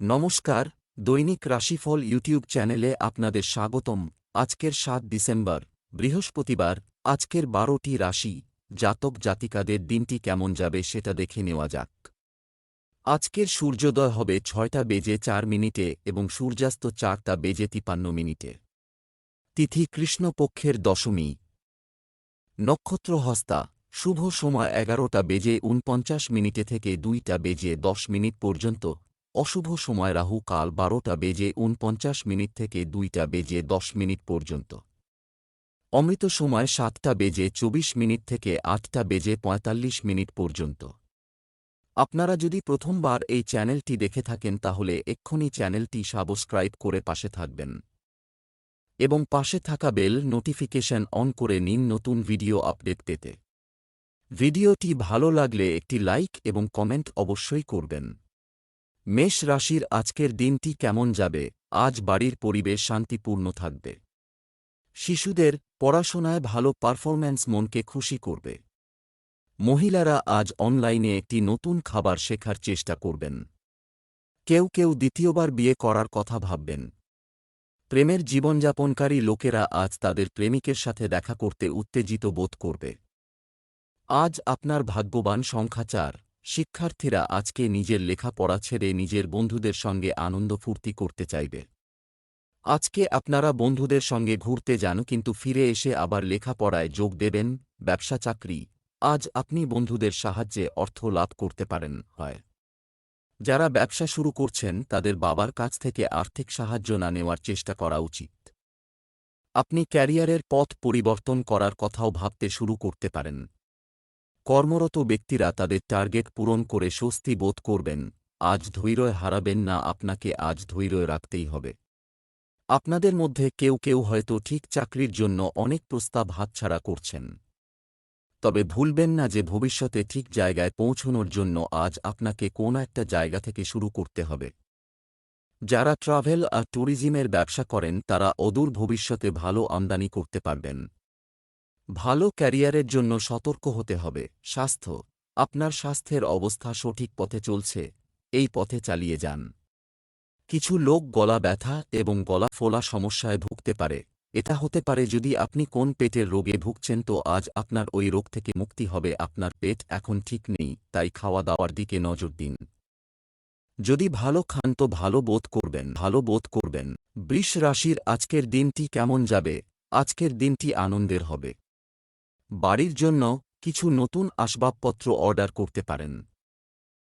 নমস্কার, দৈনিক রাশিফল ইউটিউব চ্যানেলে আপনাদের স্বাগতম। আজকের সাত ডিসেম্বর, বৃহস্পতিবার, আজকের বারোটি রাশি, জাতক জাতিকাদের দিনটি কেমন যাবে সেটা দেখে নেওয়া যাক। আজকের সূর্যোদয় হবে ছয়টা বেজে চার মিনিটে এবং সূর্যাস্ত চারটা বেজে তিপান্ন মিনিটে। তিথি কৃষ্ণপক্ষের দশমী। নক্ষত্র হস্তা, শুভ সময় এগারোটা বেজে উনপঞ্চাশ মিনিটে থেকে দুইটা বেজে দশ মিনিট পর্যন্ত অশুভ সময় রাহু কাল বারোটা বেজে উনপঞ্চাশ মিনিট থেকে দুইটা বেজে দশ মিনিট পর্যন্ত। অমৃত সময় সাতটা বেজে চব্বিশ মিনিট থেকে আটটা বেজে পঁয়তাল্লিশ মিনিট পর্যন্ত। আপনারা যদি প্রথমবার এই চ্যানেলটি দেখে থাকেন তাহলে এক্ষুনি চ্যানেলটি সাবস্ক্রাইব করে পাশে থাকবেন। এবং পাশে থাকা বেল নোটিফিকেশন অন করে নিন নতুন ভিডিও আপডেট পেতে। ভিডিওটি ভালো লাগলে একটি লাইক এবং কমেন্ট অবশ্যই করবেন। মেষ রাশির আজকের দিনটি কেমন যাবে? আজ বাড়ির পরিবেশ শান্তিপূর্ণ থাকবে। শিশুদের পড়াশোনায় ভালো পারফরম্যান্স মনকে খুশি করবে। মহিলারা আজ অনলাইনে একটি নতুন খাবার শেখার চেষ্টা করবেন। কেউ কেউ দ্বিতীয়বার বিয়ে করার কথা ভাববেন। প্রেমের জীবনযাপনকারী লোকেরা আজ তাদের প্রেমিকের সাথে দেখা করতে উত্তেজিত বোধ করবে। আজ আপনার ভাগ্যবান সংখ্যা চার। শিক্ষার্থীরা আজকে নিজের লেখাপড়া ছেড়ে নিজের বন্ধুদের সঙ্গে আনন্দ ফুর্তি করতে চাইবে। আজকে আপনারা বন্ধুদের সঙ্গে ঘুরতে যান কিন্তু ফিরে এসে আবার লেখাপড়ায় যোগ দেবেন, ব্যবসা চাকরি। আজ আপনি বন্ধুদের সাহায্যে অর্থ লাভ করতে পারেন, হয়। যারা ব্যবসা শুরু করছেন, তাদের বাবার কাছ থেকে আর্থিক সাহায্য না নেওয়ার চেষ্টা করা উচিত। আপনি ক্যারিয়ারের পথ পরিবর্তন করার কথাও ভাবতে শুরু করতে পারেন। কর্মরত ব্যক্তিরা তাদের টার্গেট পূরণ করে স্বস্তি বোধ করবেন, আজ ধৈর্য হারাবেন না, আপনাকে আজ ধৈর্য রাখতেই হবে। আপনাদের মধ্যে কেউ কেউ হয়তো ঠিক চাকরির জন্য অনেক প্রস্তাব হাতছাড়া করছেন। তবে ভুলবেন না যে ভবিষ্যতে ঠিক জায়গায় পৌঁছনোর জন্য আজ আপনাকে কোন একটা জায়গা থেকে শুরু করতে হবে। যারা ট্রাভেল আর ট্যুরিজমের ব্যবসা করেন, তারা অদূর ভবিষ্যতে ভালো আমদানি করতে পারবেন। ভালো ক্যারিয়ারের জন্য সতর্ক হতে হবে। স্বাস্থ্য। আপনার স্বাস্থ্যের অবস্থা সঠিক পথে চলছে। এই পথে চালিয়ে যান। কিছু লোক গলা ব্যথা এবং গলা ফোলা সমস্যায় ভুগতে পারে। এটা হতে পারে যদি আপনি কোন পেটের রোগে ভুগছেন তো আজ আপনার ওই রোগ থেকে মুক্তি হবে। আপনার পেট এখন ঠিক নেই, তাই খাওয়া দাওয়ার দিকে নজর দিন। যদি ভালো খান তো ভালো বোধ করবেন। ভালো বোধ করবেন। বৃষ রাশির আজকের দিনটি কেমন যাবে? আজকের দিনটি আনন্দের হবে। বাড়ির জন্য কিছু নতুন আসবাবপত্র অর্ডার করতে পারেন।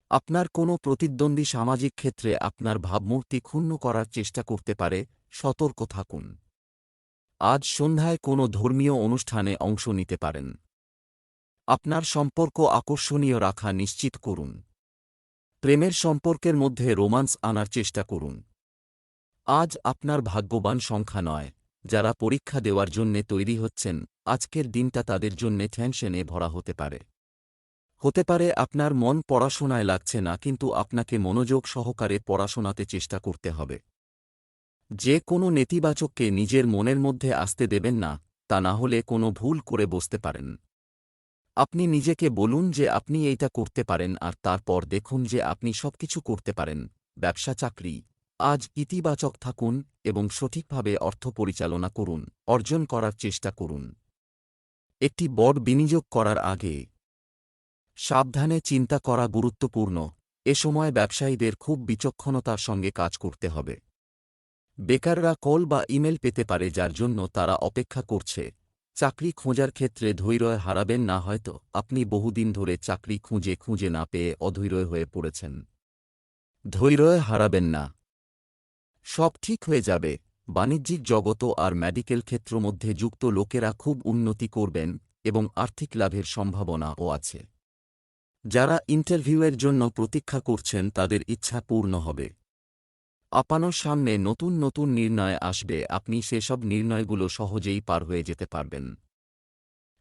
আপনার কোনো প্রতিদ্বন্দ্বী সামাজিক ক্ষেত্রে আপনার ভাবমূর্তি ক্ষুণ্ণ করার চেষ্টা করতে পারে, সতর্ক থাকুন। আজ সন্ধ্যায় কোনো ধর্মীয় অনুষ্ঠানে অংশ নিতে পারেন। আপনার সম্পর্ক আকর্ষণীয় রাখা নিশ্চিত করুন। প্রেমের সম্পর্কের মধ্যে রোমান্স আনার চেষ্টা করুন। আজ আপনার ভাগ্যবান সংখ্যা নয়। যারা পরীক্ষা দেওয়ার জন্যে তৈরি হচ্ছেন, আজকের দিনটা তাদের জন্যে টেনশনে ভরা হতে পারে। হতে পারে আপনার মন পড়াশোনায় লাগছে না, কিন্তু আপনাকে মনোযোগ সহকারে পড়াশোনাতে চেষ্টা করতে হবে। যে কোনো নেতিবাচককে নিজের মনের মধ্যে আসতে দেবেন না, তা না হলে কোনো ভুল করে বসতে পারেন। আপনি নিজেকে বলুন যে আপনি এইটা করতে পারেন, আর তারপর দেখুন যে আপনি সবকিছু করতে পারেন, ব্যবসা, চাকরি আজ ইতিবাচক থাকুন এবং সঠিকভাবে অর্থ পরিচালনা করুন, অর্জন করার চেষ্টা করুন। একটি বড় বিনিয়োগ করার আগে সাবধানে চিন্তা করা গুরুত্বপূর্ণ, এ সময় ব্যবসায়ীদের খুব বিচক্ষণতার সঙ্গে কাজ করতে হবে। বেকাররা কল বা ইমেল পেতে পারে যার জন্য তারা অপেক্ষা করছে, চাকরি খোঁজার ক্ষেত্রে ধৈর্য হারাবেন না হয়তো, আপনি বহুদিন ধরে চাকরি খুঁজে খুঁজে না পেয়ে অধৈর্য হয়ে পড়েছেন। ধৈর্য হারাবেন না। সব ঠিক হয়ে যাবে। বাণিজ্যিক জগত আর মেডিকেল ক্ষেত্র মধ্যে যুক্ত লোকেরা খুব উন্নতি করবেন এবং আর্থিক লাভের সম্ভাবনাও আছে। যারা ইন্টারভিউয়ের জন্য প্রতীক্ষা করছেন তাদের ইচ্ছা পূর্ণ হবে। আপানোর সামনে নতুন নতুন নির্ণয় আসবে, আপনি সেসব নির্ণয়গুলো সহজেই পার হয়ে যেতে পারবেন।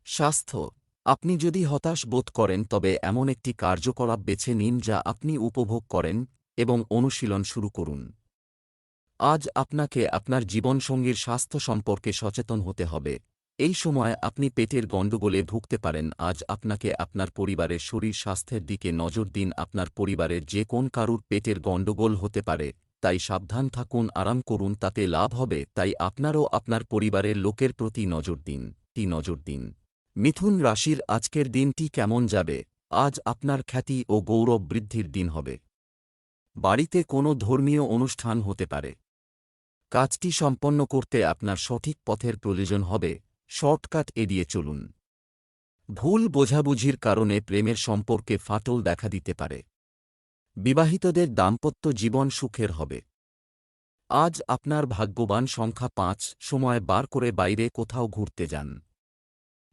স্বাস্থ্য, আপনি যদি হতাশ বোধ করেন তবে এমন একটি কার্যকলাপ বেছে নিন যা আপনি উপভোগ করেন এবং অনুশীলন শুরু করুন। আজ আপনাকে আপনার জীবনসঙ্গীর স্বাস্থ্য সম্পর্কে সচেতন হতে হবে। এই সময় আপনি পেটের গণ্ডগোলে ভুগতে পারেন। আজ আপনাকে আপনার পরিবারের শরীর স্বাস্থ্যের দিকে নজর দিন। আপনার পরিবারের যে কোন কারুর পেটের গণ্ডগোল হতে পারে, তাই সাবধান থাকুন, আরাম করুন, তাতে লাভ হবে। তাই আপনারও আপনার পরিবারের লোকের প্রতি নজর দিন, টি নজর দিন। মিথুন রাশির আজকের দিনটি কেমন যাবে? আজ আপনার খ্যাতি ও গৌরব বৃদ্ধির দিন হবে। বাড়িতে কোনো ধর্মীয় অনুষ্ঠান হতে পারে। কাজটি সম্পন্ন করতে আপনার সঠিক পথের প্রয়োজন হবে। শর্টকাট এড়িয়ে চলুন। ভুল বোঝাবুঝির কারণে প্রেমের সম্পর্কে ফাটল দেখা দিতে পারে। বিবাহিতদের দাম্পত্য জীবন সুখের হবে। আজ আপনার ভাগ্যবান সংখ্যা পাঁচ, সময় বার করে বাইরে কোথাও ঘুরতে যান।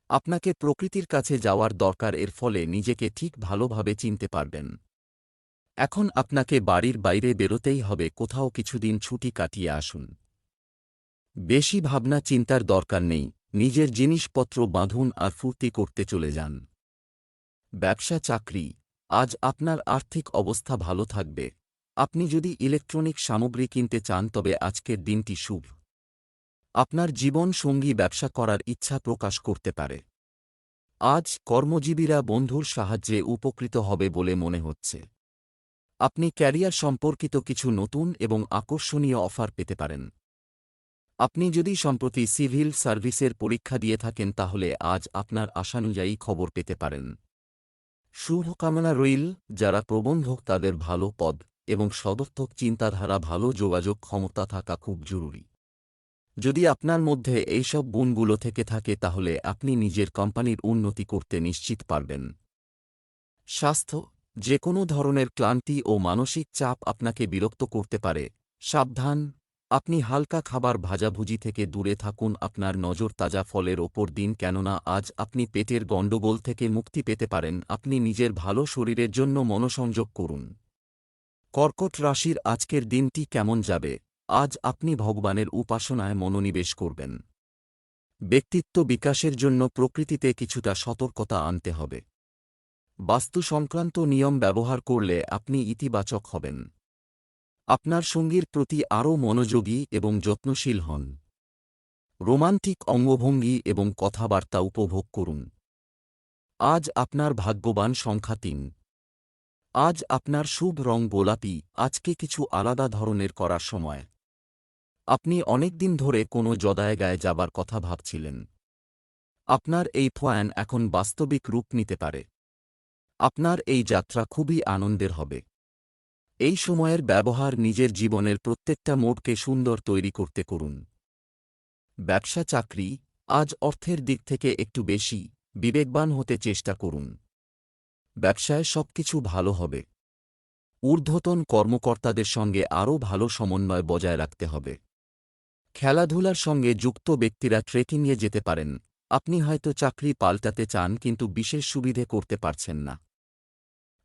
আপনাকে প্রকৃতির কাছে যাওয়ার দরকার, এর ফলে নিজেকে ঠিক ভালোভাবে চিনতে পারবেন। এখন আপনাকে বাড়ির বাইরে বেরোতেই হবে, কোথাও কিছুদিন ছুটি কাটিয়ে আসুন। বেশি ভাবনা চিন্তার দরকার নেই, নিজের জিনিসপত্র বাঁধুন আর ফুর্তি করতে চলে যান। ব্যবসা চাকরি, আজ আপনার আর্থিক অবস্থা ভালো থাকবে। আপনি যদি ইলেকট্রনিক সামগ্রী কিনতে চান, তবে আজকের দিনটি শুভ। আপনার জীবন সঙ্গী ব্যবসা করার ইচ্ছা প্রকাশ করতে পারে। আজ কর্মজীবীরা বন্ধুর সাহায্যে উপকৃত হবে বলে মনে হচ্ছে। আপনি ক্যারিয়ার সম্পর্কিত কিছু নতুন এবং আকর্ষণীয় অফার পেতে পারেন। আপনি যদি সম্প্রতি সিভিল সার্ভিসের পরীক্ষা দিয়ে থাকেন, তাহলে আজ আপনার আশানুযায়ী খবর পেতে পারেন। শুভকামনা রইল, যারা প্রবন্ধক তাদের ভালো পদ এবং সদর্থক চিন্তাধারা, ভালো যোগাযোগ ক্ষমতা থাকা খুব জরুরি। যদি আপনার মধ্যে এইসব গুণগুলো থেকে থাকে, তাহলে আপনি নিজের কোম্পানির উন্নতি করতে নিশ্চিত পারবেন। স্বাস্থ্য যে কোনো ধরনের ক্লান্তি ও মানসিক চাপ আপনাকে বিরক্ত করতে পারে। সাবধান। আপনি হালকা খাবার ভাজাভুজি থেকে দূরে থাকুন আপনার নজর তাজা ফলের ওপর দিন কেননা আজ আপনি পেটের গণ্ডগোল থেকে মুক্তি পেতে পারেন। আপনি নিজের ভালো শরীরের জন্য মনোসংযোগ করুন। কর্কট রাশির আজকের দিনটি কেমন যাবে? আজ আপনি ভগবানের উপাসনায় মনোনিবেশ করবেন। ব্যক্তিত্ব বিকাশের জন্য প্রকৃতিতে কিছুটা সতর্কতা আনতে হবে। বাস্তু সংক্রান্ত নিয়ম ব্যবহার করলে আপনি ইতিবাচক হবেন। আপনার সঙ্গীর প্রতি আরও মনোযোগী এবং যত্নশীল হন। রোমান্টিক অঙ্গভঙ্গি এবং কথাবার্তা উপভোগ করুন। আজ আপনার ভাগ্যবান সংখ্যা তিন। আজ আপনার শুভ রং গোলাপি, আজকে কিছু আলাদা ধরনের করার সময়। আপনি অনেকদিন ধরে কোনো জদায়গায় যাবার কথা ভাবছিলেন। আপনার এই প্ল্যান এখন বাস্তবিক রূপ নিতে পারে। আপনার এই যাত্রা খুবই আনন্দের হবে। এই সময়ের ব্যবহার নিজের জীবনের প্রত্যেকটা মোড়কে সুন্দর তৈরি করতে করুন। ব্যবসা চাকরি আজ অর্থের দিক থেকে একটু বেশি, বিবেকবান হতে চেষ্টা করুন। ব্যবসায় সবকিছু ভালো হবে। ঊর্ধ্বতন কর্মকর্তাদের সঙ্গে আরও ভালো সমন্বয় বজায় রাখতে হবে। খেলাধুলার সঙ্গে যুক্ত ব্যক্তিরা ট্রেকিংয়ে যেতে পারেন। আপনি হয়তো চাকরি পাল্টাতে চান কিন্তু বিশেষ সুবিধে করতে পারছেন না।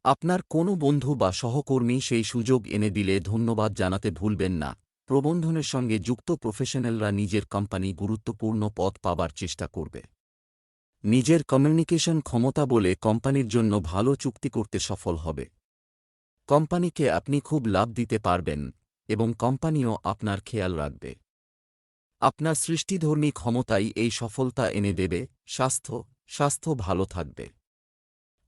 আপনার কোনো বন্ধু বা সহকর্মী সেই সুযোগ এনে দিলে ধন্যবাদ জানাতে ভুলবেন না। প্রবন্ধনের সঙ্গে যুক্ত প্রফেশনালরা নিজের কোম্পানি গুরুত্বপূর্ণ পদ পাবার চেষ্টা করবে। নিজের কমিউনিকেশন ক্ষমতা বলে কোম্পানির জন্য ভালো চুক্তি করতে সফল হবে। কোম্পানিকে আপনি খুব লাভ দিতে পারবেন এবং কোম্পানিও আপনার খেয়াল রাখবে। আপনার সৃষ্টিধর্মী ক্ষমতাই এই সফলতা এনে দেবে। স্বাস্থ্য স্বাস্থ্য ভালো থাকবে।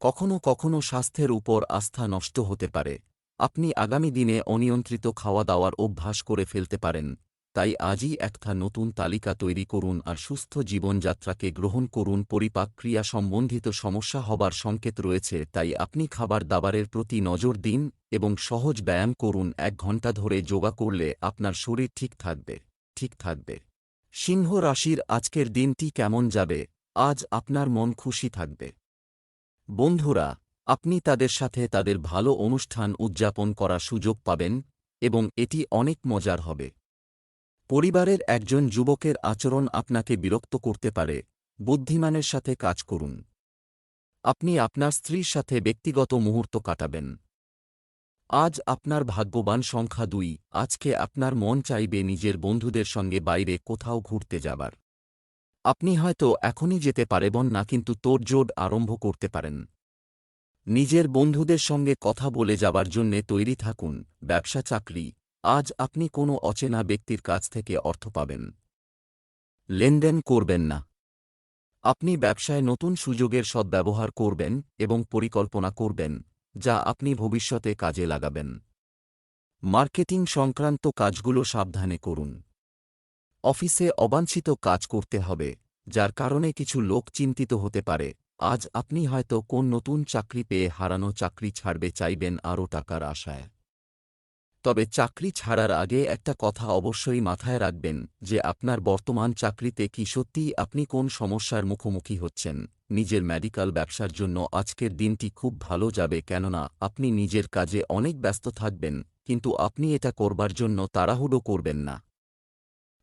কখনো কখনো স্বাস্থ্যের উপর আস্থা নষ্ট হতে পারে। আপনি আগামী দিনে অনিয়ন্ত্রিত খাওয়া দাওয়ার অভ্যাস করে ফেলতে পারেন। তাই আজই একটা নতুন তালিকা তৈরি করুন আর সুস্থ জীবনযাত্রাকে গ্রহণ করুন। পরিপাক ক্রিয়া সম্বন্ধিত সমস্যা হবার সংকেত রয়েছে, তাই আপনি খাবার দাবারের প্রতি নজর দিন এবং সহজ ব্যায়াম করুন। এক ঘণ্টা ধরে যোগা করলে আপনার শরীর ঠিক থাকবে ঠিক থাকবে। সিংহ রাশির আজকের দিনটি কেমন যাবে? আজ আপনার মন খুশি থাকবে। বন্ধুরা, আপনি তাদের সাথে তাদের ভালো অনুষ্ঠান উদযাপন করার সুযোগ পাবেন এবং এটি অনেক মজার হবে। পরিবারের একজন যুবকের আচরণ আপনাকে বিরক্ত করতে পারে, বুদ্ধিমানের সাথে কাজ করুন। আপনি আপনার স্ত্রীর সাথে ব্যক্তিগত মুহূর্ত কাটাবেন। আজ আপনার ভাগ্যবান সংখ্যা দুই, আজকে আপনার মন চাইবে নিজের বন্ধুদের সঙ্গে বাইরে কোথাও ঘুরতে যাবার। আপনি হয়তো এখনই যেতে পারেবন না কিন্তু তোড়জোড় আরম্ভ করতে পারেন। নিজের বন্ধুদের সঙ্গে কথা বলে যাবার জন্যে তৈরি থাকুন, ব্যবসা চাকরি, আজ আপনি কোনো অচেনা ব্যক্তির কাছ থেকে অর্থ পাবেন। লেনদেন করবেন না। আপনি ব্যবসায় নতুন সুযোগের সদ্ব্যবহার করবেন এবং পরিকল্পনা করবেন, যা আপনি ভবিষ্যতে কাজে লাগাবেন। মার্কেটিং সংক্রান্ত কাজগুলো সাবধানে করুন। অফিসে অবাঞ্ছিত কাজ করতে হবে, যার কারণে কিছু লোক চিন্তিত হতে পারে। আজ আপনি হয়তো কোন নতুন চাকরি পেয়ে হারানো চাকরি ছাড়বে চাইবেন আরও টাকার আশায়। তবে চাকরি ছাড়ার আগে একটা কথা অবশ্যই মাথায় রাখবেন যে আপনার বর্তমান চাকরিতে কি সত্যিই আপনি কোন সমস্যার মুখোমুখি হচ্ছেন। নিজের মেডিকেল ব্যবসার জন্য আজকের দিনটি খুব ভালো যাবে কেননা আপনি নিজের কাজে অনেক ব্যস্ত থাকবেন, কিন্তু আপনি এটা করবার জন্য তাড়াহুড়ো করবেন না।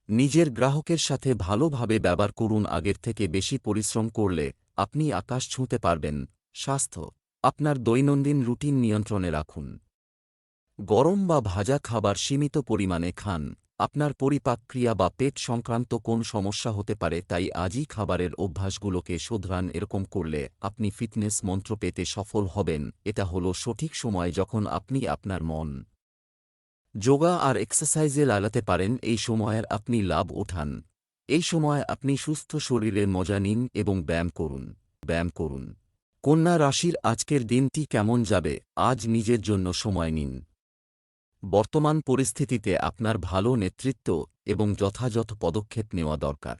নিজের গ্রাহকের সাথে ভালোভাবে ব্যবহার করুন আগের থেকে বেশি পরিশ্রম করলে আপনি আকাশ ছুঁতে পারবেন। স্বাস্থ্য, আপনার দৈনন্দিন রুটিন নিয়ন্ত্রণে রাখুন। গরম বা ভাজা খাবার সীমিত পরিমাণে খান। আপনার পরিপাকক্রিয়া বা পেট সংক্রান্ত কোন সমস্যা হতে পারে তাই আজই খাবারের অভ্যাসগুলোকে শোধরান। এরকম করলে আপনি ফিটনেস মন্ত্র পেতে সফল হবেন। এটা হলো সঠিক সময় যখন আপনি আপনার মন যোগা আর এক্সারসাইজে লাগাতে পারেন এই সময়ের আপনি লাভ ওঠান। এই সময় আপনি সুস্থ শরীরের মজা নিন এবং ব্যায়াম করুন। ব্যায়াম করুন। কন্যা রাশির আজকের দিনটি কেমন যাবে, আজ নিজের জন্য সময় নিন। বর্তমান পরিস্থিতিতে আপনার ভালো নেতৃত্ব এবং যথাযথ পদক্ষেপ নেওয়া দরকার।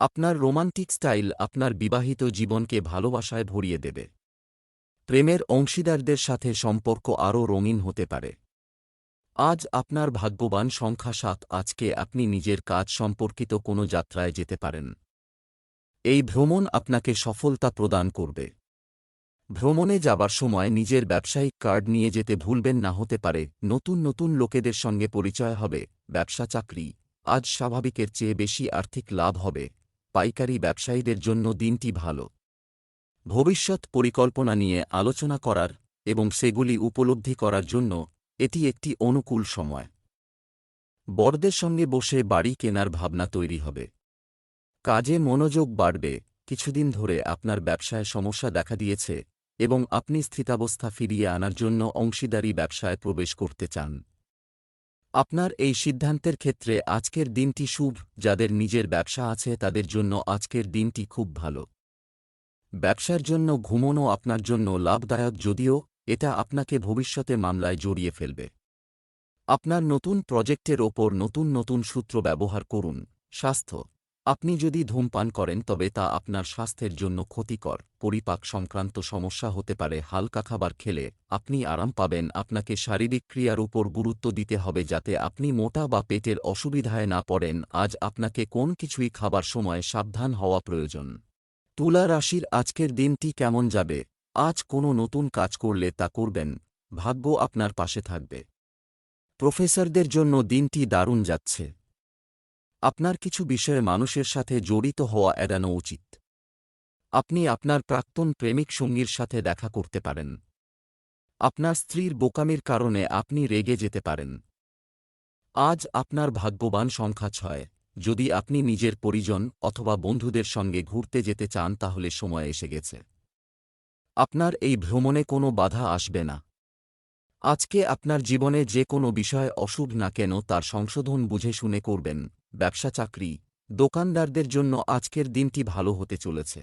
আপনার রোমান্টিক স্টাইল আপনার বিবাহিত জীবনকে ভালোবাসায় ভরিয়ে দেবে। প্রেমের অংশীদারদের সাথে সম্পর্ক আরও রঙিন হতে পারে। আজ আপনার ভাগ্যবান সংখ্যা সাত। আজকে আপনি নিজের কাজ সম্পর্কিত কোনো যাত্রায় যেতে পারেন। এই ভ্রমণ আপনাকে সফলতা প্রদান করবে। ভ্রমণে যাবার সময় নিজের ব্যবসায়িক কার্ড নিয়ে যেতে ভুলবেন না হতে পারে। নতুন নতুন লোকেদের সঙ্গে পরিচয় হবে। ব্যবসা, চাকরি। আজ স্বাভাবিকের চেয়ে বেশি আর্থিক লাভ হবে। পাইকারি ব্যবসায়ীদের জন্য দিনটি ভালো। ভবিষ্যৎ পরিকল্পনা নিয়ে আলোচনা করার এবং সেগুলি উপলব্ধি করার জন্য এটি একটি অনুকূল সময়। বড়দের সঙ্গে বসে বাড়ি কেনার ভাবনা তৈরি হবে। কাজে মনোযোগ বাড়বে। কিছুদিন ধরে আপনার ব্যবসায় সমস্যা দেখা দিয়েছে এবং আপনি স্থিতাবস্থা ফিরিয়ে আনার জন্য অংশীদারি ব্যবসায় প্রবেশ করতে চান। আপনার এই সিদ্ধান্তের ক্ষেত্রে আজকের দিনটি শুভ। যাদের নিজের ব্যবসা আছে তাদের জন্য আজকের দিনটি খুব ভালো। ব্যবসার জন্য ঘুমনো আপনার জন্য লাভদায়ক যদিও এটা আপনাকে ভবিষ্যতে মামলায় জড়িয়ে ফেলবে। আপনার নতুন প্রজেক্টের ওপর নতুন নতুন সূত্র ব্যবহার করুন। স্বাস্থ্য। আপনি যদি ধূমপান করেন, তবে তা আপনার স্বাস্থ্যের জন্য ক্ষতিকর। পরিপাক সংক্রান্ত সমস্যা হতে পারে, হালকা খাবার খেলে আপনি আরাম পাবেন। আপনাকে শারীরিক ক্রিয়ার উপর গুরুত্ব দিতে হবে যাতে আপনি মোটা বা পেটের অসুবিধায় না পড়েন। আজ আপনাকে কোন কিছুই খাবার সময় সাবধান হওয়া প্রয়োজন। তুলা রাশির আজকের দিনটি কেমন যাবে? আজ কোনো নতুন কাজ করলে তা করবেন, ভাগ্য আপনার পাশে থাকবে। প্রফেসরদের জন্য দিনটি দারুণ যাচ্ছে। আপনার কিছু বিষয়ে মানুষের সাথে জড়িত হওয়া এড়ানো উচিত। আপনি আপনার প্রাক্তন প্রেমিক সঙ্গীর সাথে দেখা করতে পারেন। আপনার স্ত্রীর বোকামির কারণে আপনি রেগে যেতে পারেন। আজ আপনার ভাগ্যবান সংখ্যা ছয়। যদি আপনি নিজের পরিজন অথবা বন্ধুদের সঙ্গে ঘুরতে যেতে চান তাহলে সময় এসে গেছে। আপনার এই ভ্রমণে কোনো বাধা আসবে না। আজকে আপনার জীবনে যে কোনো বিষয় অশুভ না কেন তার সংশোধন বুঝে শুনে করবেন। ব্যবসা চাকরি, দোকানদারদের জন্য আজকের দিনটি ভালো হতে চলেছে।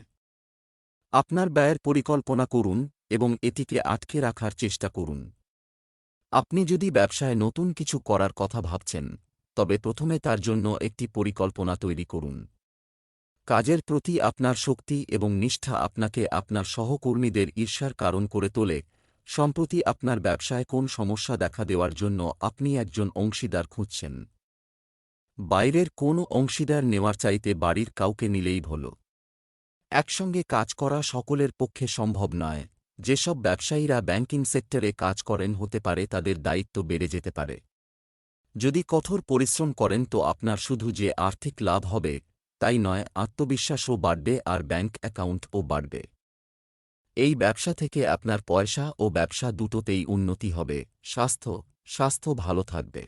আপনার ব্যয়ের পরিকল্পনা করুন এবং এটিকে আটকে রাখার চেষ্টা করুন। আপনি যদি ব্যবসায় নতুন কিছু করার কথা ভাবছেন, তবে প্রথমে তার জন্য একটি পরিকল্পনা তৈরি করুন। কাজের প্রতি আপনার শক্তি এবং নিষ্ঠা আপনাকে আপনার সহকর্মীদের ঈর্ষার কারণ করে তোলে, সম্প্রতি আপনার ব্যবসায় কোন সমস্যা দেখা দেওয়ার জন্য আপনি একজন অংশীদার খুঁজছেন। বাইরের কোনো অংশীদার নেওয়ার চাইতে বাড়ির কাউকে নিলেই ভালো। একসঙ্গে কাজ করা সকলের পক্ষে সম্ভব নয়, যেসব ব্যবসায়ীরা ব্যাংকিং সেক্টরে কাজ করেন হতে পারে তাদের দায়িত্ব বেড়ে যেতে পারে। যদি কঠোর পরিশ্রম করেন তো আপনার শুধু যে আর্থিক লাভ হবে তাই নয়, আত্মবিশ্বাসও বাড়বে আর ব্যাংক অ্যাকাউন্টও বাড়বে। এই ব্যবসা থেকে আপনার পয়সা ও ব্যবসা দুটোতেই উন্নতি হবে। স্বাস্থ্য স্বাস্থ্য ভালো থাকবে।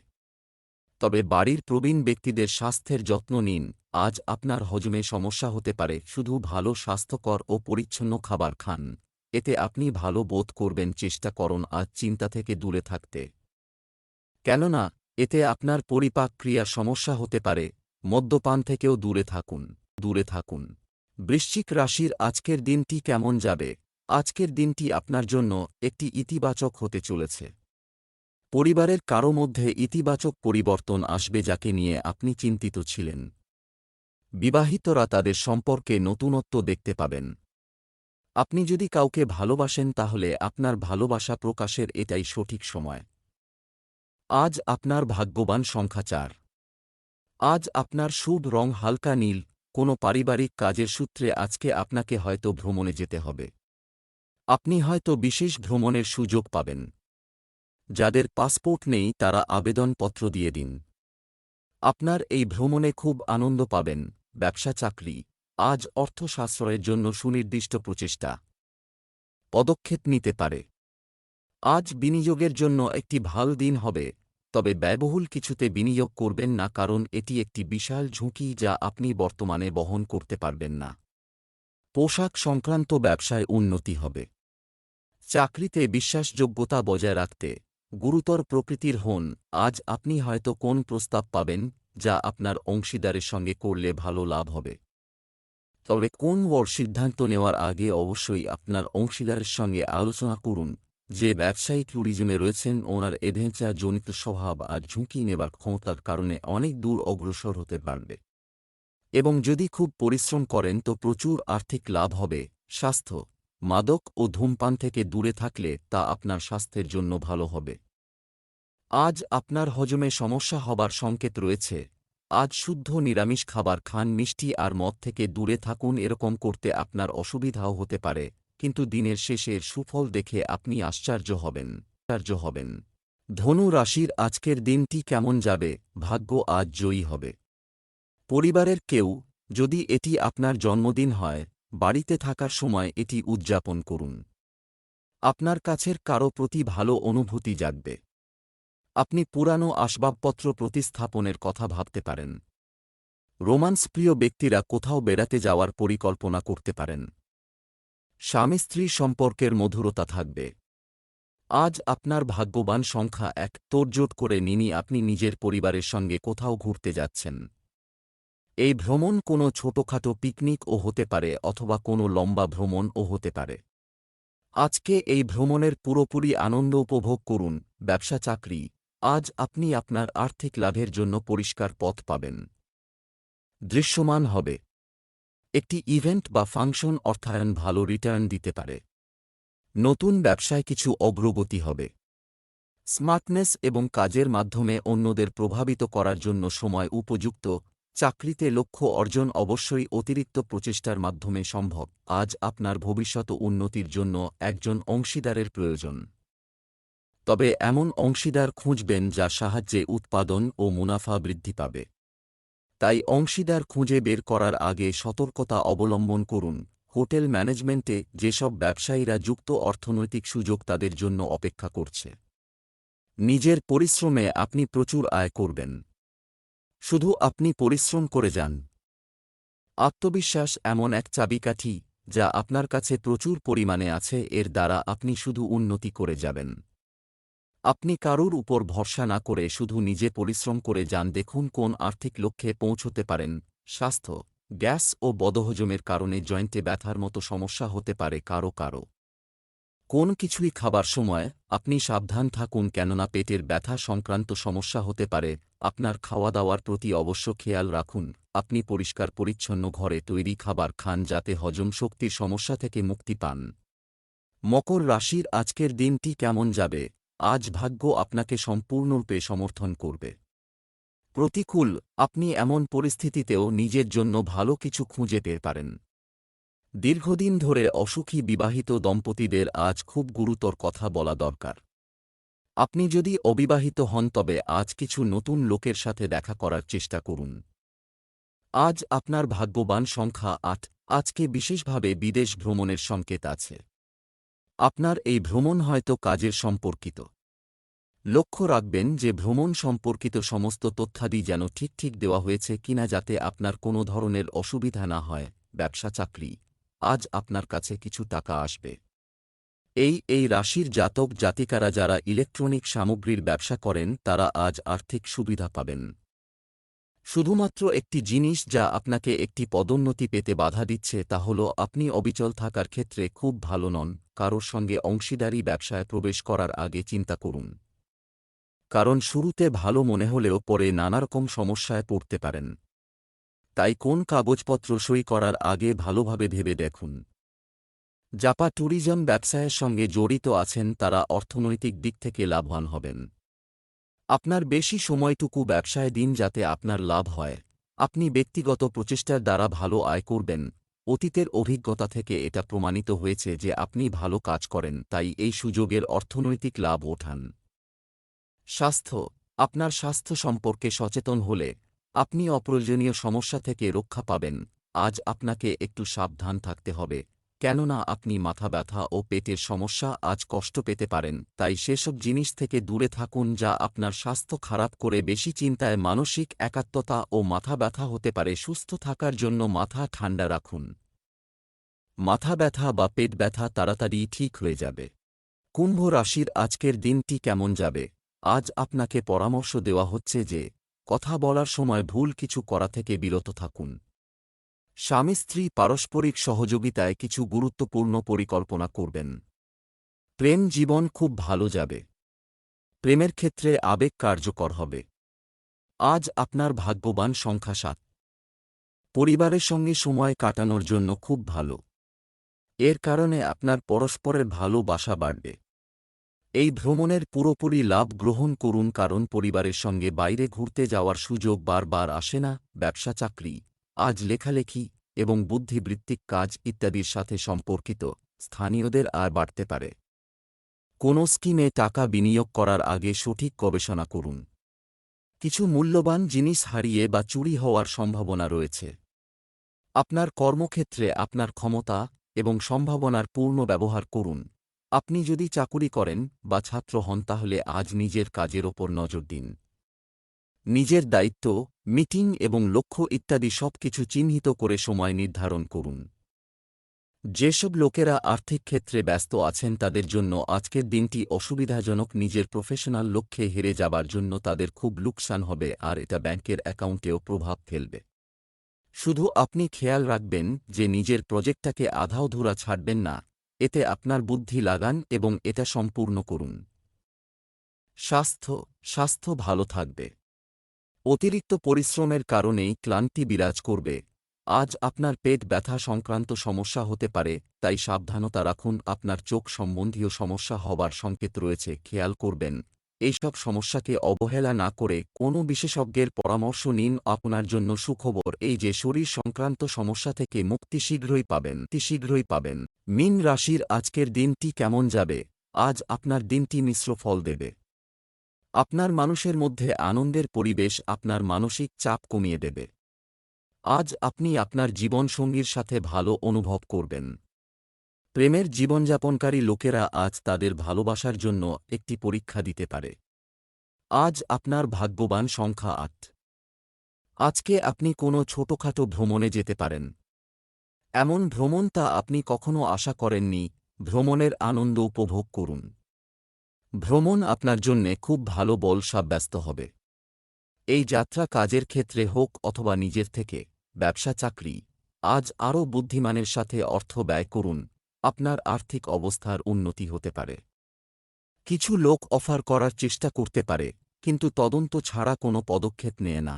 তবে বাড়ির প্রবীণ ব্যক্তিদের স্বাস্থ্যের যত্ন নিন। আজ আপনার হজমে সমস্যা হতে পারে। শুধু ভালো স্বাস্থ্যকর ও পরিচ্ছন্ন খাবার খান। এতে আপনি ভালো বোধ করবেন। চেষ্টা করুন আজ চিন্তা থেকে দূরে থাকতে। কেননা, এতে আপনার পরিপাক ক্রিয়ার সমস্যা হতে পারে। মদ্যপান থেকেও দূরে থাকুন দূরে থাকুন। বৃশ্চিক রাশির আজকের দিনটি কেমন যাবে? আজকের দিনটি আপনার জন্য একটি ইতিবাচক হতে চলেছে। পরিবারের কারও মধ্যে ইতিবাচক পরিবর্তন আসবে যাকে নিয়ে আপনি চিন্তিত ছিলেন। বিবাহিতরা তাদের সম্পর্কে নতুনত্ব দেখতে পাবেন। আপনি যদি কাউকে ভালোবাসেন তাহলে আপনার ভালোবাসা প্রকাশের এটাই সঠিক সময়। আজ আপনার ভাগ্যবান সংখ্যা চার। আজ আপনার শুভ রং হালকা নীল, কোনো পারিবারিক কাজের সূত্রে আজকে আপনাকে হয়তো ভ্রমণে যেতে হবে। আপনি হয়তো বিশেষ ভ্রমণের সুযোগ পাবেন। যাদের পাসপোর্ট নেই, তারা আবেদনপত্র দিয়ে দিন। আপনার এই ভ্রমণে খুব আনন্দ পাবেন, ব্যবসা চাকরি, আজ অর্থশাস্ত্রের জন্য সুনির্দিষ্ট প্রচেষ্টা। পদক্ষেপ নিতে পারে। আজ বিনিয়োগের জন্য একটি ভালো দিন হবে। তবে ব্যয়বহুল কিছুতে বিনিয়োগ করবেন না কারণ এটি একটি বিশাল ঝুঁকি যা আপনি বর্তমানে বহন করতে পারবেন না। পোশাক সংক্রান্ত ব্যবসায় উন্নতি হবে। চাকরিতে বিশ্বাসযোগ্যতা বজায় রাখতে গুরুতর প্রকৃতির হন, আজ আপনি হয়তো কোন প্রস্তাব পাবেন যা আপনার অংশীদারের সঙ্গে করলে ভালো লাভ হবে। তবে কোন বড় সিদ্ধান্ত নেওয়ার আগে অবশ্যই আপনার অংশীদারের সঙ্গে আলোচনা করুন যে ব্যবসায়ী ট্যুরিজমে রয়েছেন, ওনার এডভেঞ্চার জনিত স্বভাব আর ঝুঁকি নেবার ক্ষমতার কারণে অনেক দূর অগ্রসর হতে পারবে। এবং যদি খুব পরিশ্রম করেন, তো প্রচুর আর্থিক লাভ হবে। স্বাস্থ্য, মাদক ও ধূমপান থেকে দূরে থাকলে তা আপনার স্বাস্থ্যের জন্য ভালো হবে। আজ আপনার হজমে সমস্যা হবার সংকেত রয়েছে। আজ শুদ্ধ নিরামিষ খাবার খান, মিষ্টি আর মদ থেকে দূরে থাকুন, এরকম করতে আপনার অসুবিধাও হতে পারে। কিন্তু দিনের শেষের সুফল দেখে আপনি আশ্চর্য হবেন আশ্চর্য হবেন। ধনু রাশির আজকের দিনটি কেমন যাবে, ভাগ্য আজ জয়ী হবে। পরিবারের কেউ যদি এটি আপনার জন্মদিন হয়, বাড়িতে থাকার সময় এটি উদযাপন করুন। আপনার কাছের কারও প্রতি ভালো অনুভূতি জাগবে। আপনি পুরানো আসবাবপত্র প্রতিস্থাপনের কথা ভাবতে পারেন। রোমান্স প্রিয় ব্যক্তিরা কোথাও বেড়াতে যাওয়ার পরিকল্পনা করতে পারেন। স্বামী স্ত্রী সম্পর্কের মধুরতা থাকবে। আজ আপনার ভাগ্যবান সংখ্যা এক তোড়জোট করে নিনি আপনি নিজের পরিবারের সঙ্গে কোথাও ঘুরতে যাচ্ছেন। এই ভ্রমণ কোনো ছোটখাটো পিকনিকও হতে পারে অথবা কোনো লম্বা ভ্রমণও হতে পারে। আজকে এই ভ্রমণের পুরোপুরি আনন্দ উপভোগ করুন, ব্যবসা চাকরি। আজ আপনি আপনার আর্থিক লাভের জন্য পরিষ্কার পথ পাবেন। দৃশ্যমান হবে। একটি ইভেন্ট বা ফাংশন অর্থায়ন ভালো রিটার্ন দিতে পারে। নতুন ব্যবসায় কিছু অগ্রগতি হবে। স্মার্টনেস এবং কাজের মাধ্যমে অন্যদের প্রভাবিত করার জন্য সময় উপযুক্ত, চাকরিতে লক্ষ্য অর্জন অবশ্যই অতিরিক্ত প্রচেষ্টার মাধ্যমে সম্ভব। আজ আপনার ভবিষ্যৎ উন্নতির জন্য একজন অংশীদারের প্রয়োজন। তবে এমন অংশীদার খুঁজবেন যা সাহায্যে উৎপাদন ও মুনাফা বৃদ্ধি পাবে। তাই অংশীদার খুঁজে বের করার আগে সতর্কতা অবলম্বন করুন। হোটেল ম্যানেজমেন্টে যেসব ব্যবসায়ীরা যুক্ত অর্থনৈতিক সুযোগ তাদের জন্য অপেক্ষা করছে। নিজের পরিশ্রমে আপনি প্রচুর আয় করবেন। শুধু আপনি পরিশ্রম করে যান। আত্মবিশ্বাস এমন এক চাবিকাঠি যা আপনার কাছে প্রচুর পরিমাণে আছে, এর দ্বারা আপনি শুধু উন্নতি করে যাবেন। আপনি কারুর উপর ভরসা না করে শুধু নিজে পরিশ্রম করে যান, দেখুন কোন আর্থিক লক্ষ্যে পৌঁছতে পারেন। স্বাস্থ্য, গ্যাস ও বদহজমের কারণে জয়েন্টে ব্যথার মতো সমস্যা হতে পারে কারও কারও। কোন কিছুই খাবার সময়, আপনি সাবধান থাকুন কেননা পেটের ব্যথা সংক্রান্ত সমস্যা হতে পারে। আপনার খাওয়া দাওয়ার প্রতি অবশ্য খেয়াল রাখুন। আপনি পরিষ্কার, পরিচ্ছন্ন ঘরে তৈরি খাবার খান যাতে হজম শক্তির সমস্যা থেকে মুক্তি পান। মকর রাশির আজকের দিনটি কেমন যাবে? আজ ভাগ্য আপনাকে সম্পূর্ণরূপে সমর্থন করবে। প্রতিকূল, আপনি এমন পরিস্থিতিতেও নিজের জন্য ভালো কিছু খুঁজে পেতে পারেন। দীর্ঘদিন ধরে অসুখী বিবাহিত দম্পতিদের আজ খুব গুরুতর কথা বলা দরকার। আপনি যদি অবিবাহিত হন, তবে আজ কিছু নতুন লোকের সাথে দেখা করার চেষ্টা করুন। আজ আপনার ভাগ্যবান সংখ্যা আট, আজকে বিশেষভাবে বিদেশ ভ্রমণের সংকেত আছে। আপনার এই ভ্রমণ হয়তো কাজের সম্পর্কিত। লক্ষ্য রাখবেন যে ভ্রমণ সম্পর্কিত সমস্ত তথ্যাদি যেন ঠিক ঠিক দেওয়া হয়েছে কিনা যাতে আপনার কোনো ধরনের অসুবিধা না হয়, ব্যবসা, চাকরি। আজ আপনার কাছে কিছু টাকা আসবে। এই এই রাশির জাতক জাতিকারা যারা ইলেকট্রনিক সামগ্রীর ব্যবসা করেন, তারা আজ আর্থিক সুবিধা পাবেন। শুধুমাত্র একটি জিনিস যা আপনাকে একটি পদোন্নতি পেতে বাধা দিচ্ছে তা হল আপনি অবিচল থাকার ক্ষেত্রে খুব ভালো নন, কারোর সঙ্গে অংশীদারি ব্যবসায় প্রবেশ করার আগে চিন্তা করুন। কারণ শুরুতে ভালো মনে হলেও পরে নানারকম সমস্যায় পড়তে পারেন। তাই কোন কাগজপত্র সই করার আগে ভালোভাবে ভেবে দেখুন। জাপা ট্যুরিজম ব্যবসায়ের সঙ্গে জড়িত আছেন তারা অর্থনৈতিক দিক থেকে লাভবান হবেন। আপনার বেশি সময়টুকু ব্যবসায় দিন যাতে আপনার লাভ হয়। আপনি ব্যক্তিগত প্রচেষ্টার দ্বারা ভালো আয় করবেন। অতীতের অভিজ্ঞতা থেকে এটা প্রমাণিত হয়েছে যে আপনি ভালো কাজ করেন, তাই এই সুযোগের অর্থনৈতিক লাভ ওঠান। স্বাস্থ্য, আপনার স্বাস্থ্য সম্পর্কে সচেতন হলে আপনি অপ্রয়োজনীয় সমস্যা থেকে রক্ষা পাবেন। আজ আপনাকে একটু সাবধান থাকতে হবে। কেননা আপনি মাথা ব্যথা ও পেটের সমস্যা আজ কষ্ট পেতে পারেন, তাই সেসব জিনিস থেকে দূরে থাকুন যা আপনার স্বাস্থ্য খারাপ করে বেশি চিন্তায় মানসিক একাত্মতা ও মাথা ব্যথা হতে পারে। সুস্থ থাকার জন্য মাথা ঠান্ডা রাখুন। মাথা ব্যথা বা পেট ব্যথা তাড়াতাড়ি ঠিক হয়ে যাবে। কুম্ভ রাশির আজকের দিনটি কেমন যাবে? আজ আপনাকে পরামর্শ দেওয়া হচ্ছে যে, কথা বলার সময় ভুল কিছু করা থেকে বিরত থাকুন। স্বামী স্ত্রী পারস্পরিক সহযোগিতায় কিছু গুরুত্বপূর্ণ পরিকল্পনা করবেন। প্রেম জীবন খুব ভালো যাবে। প্রেমের ক্ষেত্রে আবেগ কার্যকর হবে। আজ আপনার ভাগ্যবান সংখ্যা সাত। পরিবারের সঙ্গে সময় কাটানোর জন্য খুব ভালো। এর কারণে আপনার পরস্পরের ভালোবাসা বাড়বে। এই ভ্রমণের পুরোপুরি লাভ গ্রহণ করুন কারণ পরিবারের সঙ্গে বাইরে ঘুরতে যাওয়ার সুযোগ বারবার আসে না ব্যবসা চাকরি আজ লেখালেখি এবং বুদ্ধিবৃত্তিক কাজ ইত্যাদির সাথে সম্পর্কিত, স্থানীয়দের আর বাড়তে পারে। কোনো স্কিমে টাকা বিনিয়োগ করার আগে সঠিক গবেষণা করুন। কিছু মূল্যবান জিনিস হারিয়ে বা চুরি হওয়ার সম্ভাবনা রয়েছে। আপনার কর্মক্ষেত্রে আপনার ক্ষমতা এবং সম্ভাবনার পূর্ণ ব্যবহার করুন। আপনি যদি চাকুরি করেন বা ছাত্র হন তাহলে আজ নিজের কাজের ওপর নজর দিন। নিজের দায়িত্ব, মিটিং এবং লক্ষ্য ইত্যাদি সবকিছু চিহ্নিত করে সময় নির্ধারণ করুন। যেসব লোকেরা আর্থিক ক্ষেত্রে ব্যস্ত আছেন তাদের জন্য আজকের দিনটি অসুবিধাজনক। নিজের প্রফেশনাল লক্ষ্যে হেরে যাবার জন্য তাদের খুব লুকসান হবে আর এটা ব্যাংকের অ্যাকাউন্টেও প্রভাব ফেলবে। শুধু আপনি খেয়াল রাখবেন যে নিজের প্রজেক্টটাকে আধাওধুরা ছাড়বেন না, এতে আপনার বুদ্ধি লাগান এবং এটা সম্পূর্ণ করুন। স্বাস্থ্য স্বাস্থ্য ভালো থাকবে। অতিরিক্ত পরিশ্রমের কারণেই ক্লান্তি বিরাজ করবে। আজ আপনার পেট ব্যথা সংক্রান্ত সমস্যা হতে পারে, তাই সাবধানতা রাখুন, আপনার চোখ সম্বন্ধীয় সমস্যা হবার সংকেত রয়েছে, খেয়াল করবেন। এইসব সমস্যাকে অবহেলা না করে কোনো বিশেষজ্ঞের পরামর্শ নিন, আপনার জন্য সুখবর, এই যে শরীর সংক্রান্ত সমস্যা থেকে মুক্তি শীঘ্রই পাবেন শীঘ্রই পাবেন। মিন রাশির আজকের দিনটি কেমন যাবে? আজ আপনার দিনটি মিশ্র ফল দেবে। আপনার মানুষের মধ্যে আনন্দের পরিবেশ আপনার মানসিক চাপ কমিয়ে দেবে। আজ আপনি আপনার জীবনসঙ্গীর সাথে ভালো অনুভব করবেন। প্রেমের জীবনযাপনকারী লোকেরা আজ তাদের ভালোবাসার জন্য একটি পরীক্ষা দিতে পারে। আজ আপনার ভাগ্যবান সংখ্যা আট। আজকে আপনি কোনো ছোটখাটো ভ্রমণে যেতে পারেন। এমন ভ্রমণ তা আপনি কখনো আশা করেননি, ভ্রমণের আনন্দ উপভোগ করুন। ভ্রমণ আপনার জন্যে খুব ভালো বল সাব্যস্ত হবে। এই যাত্রা কাজের ক্ষেত্রে হোক অথবা নিজের থেকে, ব্যবসা চাকরি, আজ আরও বুদ্ধিমানের সাথে অর্থ ব্যয় করুন, আপনার আর্থিক অবস্থার উন্নতি হতে পারে। কিছু লোক অফার করার চেষ্টা করতে পারে, কিন্তু তদন্ত ছাড়া কোনো পদক্ষেপ নেয় না।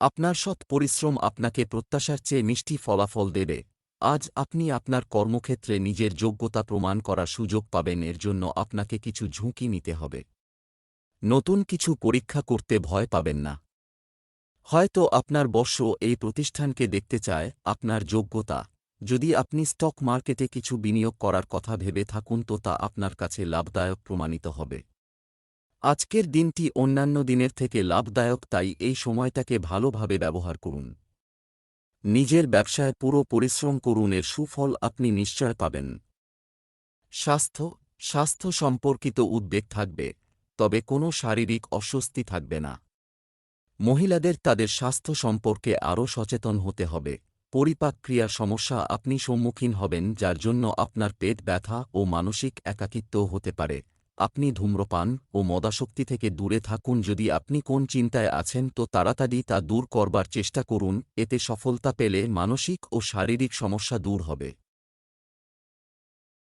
আপনার সৎ পরিশ্রম আপনাকে প্রত্যাশার চেয়ে মিষ্টি ফলাফল দেবে। আজ আপনি আপনার কর্মক্ষেত্রে নিজের যোগ্যতা প্রমাণ করার সুযোগ পাবেন, এর জন্য আপনাকে কিছু ঝুঁকি নিতে হবে। নতুন কিছু পরীক্ষা করতে ভয় পাবেন না। হয়তো আপনার বর্ষ এই প্রতিষ্ঠানকে দেখতে চায়, আপনার যোগ্যতা। যদি আপনি স্টক মার্কেটে কিছু বিনিয়োগ করার কথা ভেবে থাকুন, তো তা আপনার কাছে লাভদায়ক প্রমাণিত হবে। আজকের দিনটি অন্যান্য দিনের থেকে লাভদায়ক, তাই এই সময়টাকে ভালোভাবে ব্যবহার করুন। নিজের ব্যবসায় পুরো পরিশ্রম করুন, এর সুফল আপনি নিশ্চয় পাবেন। স্বাস্থ্য স্বাস্থ্য সম্পর্কিত উদ্বেগ থাকবে, তবে কোনো শারীরিক অস্বস্তি থাকবে না। মহিলাদের তাদের স্বাস্থ্য সম্পর্কে আরও সচেতন হতে হবে। পরিপাক ক্রিয়ার সমস্যা আপনি সম্মুখীন হবেন, যার জন্য আপনার পেট ব্যথা ও মানসিক একাকিত্ব হতে পারে। আপনি ধূম্রপান ও মদাশক্তি থেকে দূরে থাকুন যদি আপনি কোন চিন্তায় আছেন তো তাড়াতাড়ি তা দূর করবার চেষ্টা করুন, এতে সফলতা পেলে মানসিক ও শারীরিক সমস্যা দূর হবে।